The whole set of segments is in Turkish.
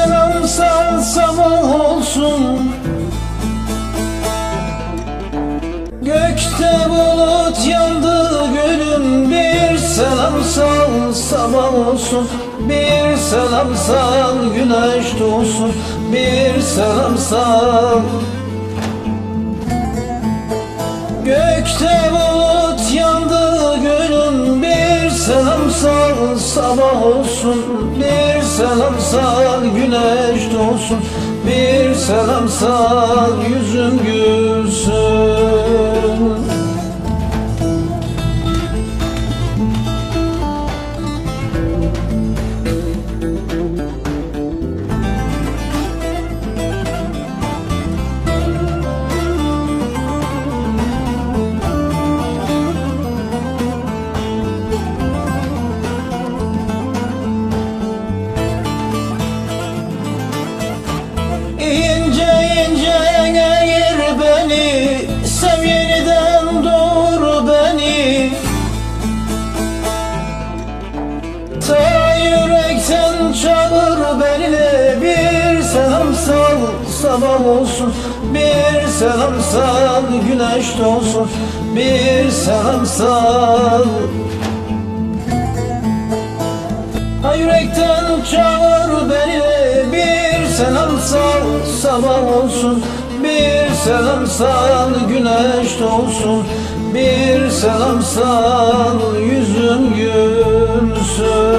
Selamsa sabah olsun. Gökte bulut yandı gülüm Bir selam sal sabah olsun. Bir selam sal güneş doğsun. Bir selam sal. Gökte bulut sabah olsun Bir selam sal güneş doğsun Bir selam sal yüzün gülsün olsun Bir selam sal güneş doğsun Bir selam sal Ha yürekten çağır beni bir selam sal sabah olsun bir selam sal güneş doğsun bir selam sal yüzün gülsün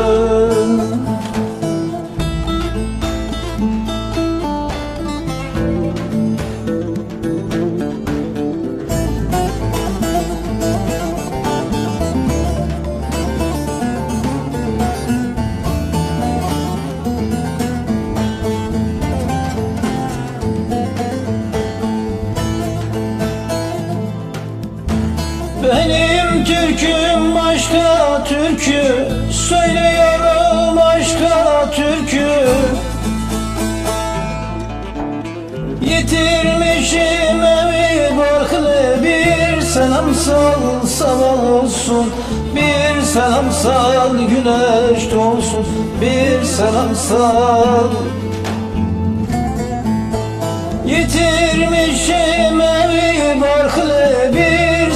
Benim türküm başka türkü Söylüyorum başka türkü. Yitirmişim evi barklı Bir selam sal sabah olsun. Bir selam sal güneş doğsun Bir selam sal Yitirmişim evi barklı bir